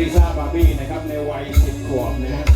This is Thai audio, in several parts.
ริซาบาร์บี้นะครับในวัย 10 ขวบนะฮะ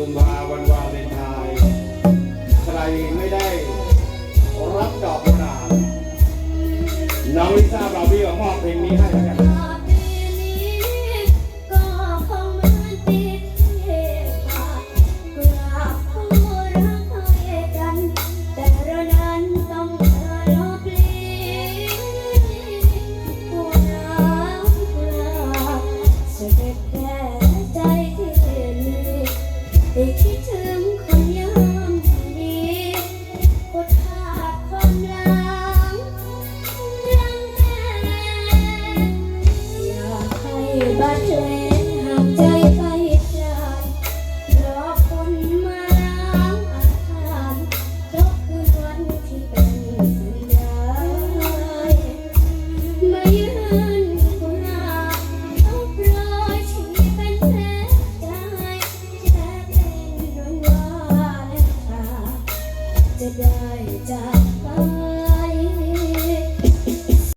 กุมภาวันวาเลนไทน์ใครไม่ได้รับดอกกุหลาบน้องลิซ่าบาร์บี้มอบเพลงนี้ให้ said I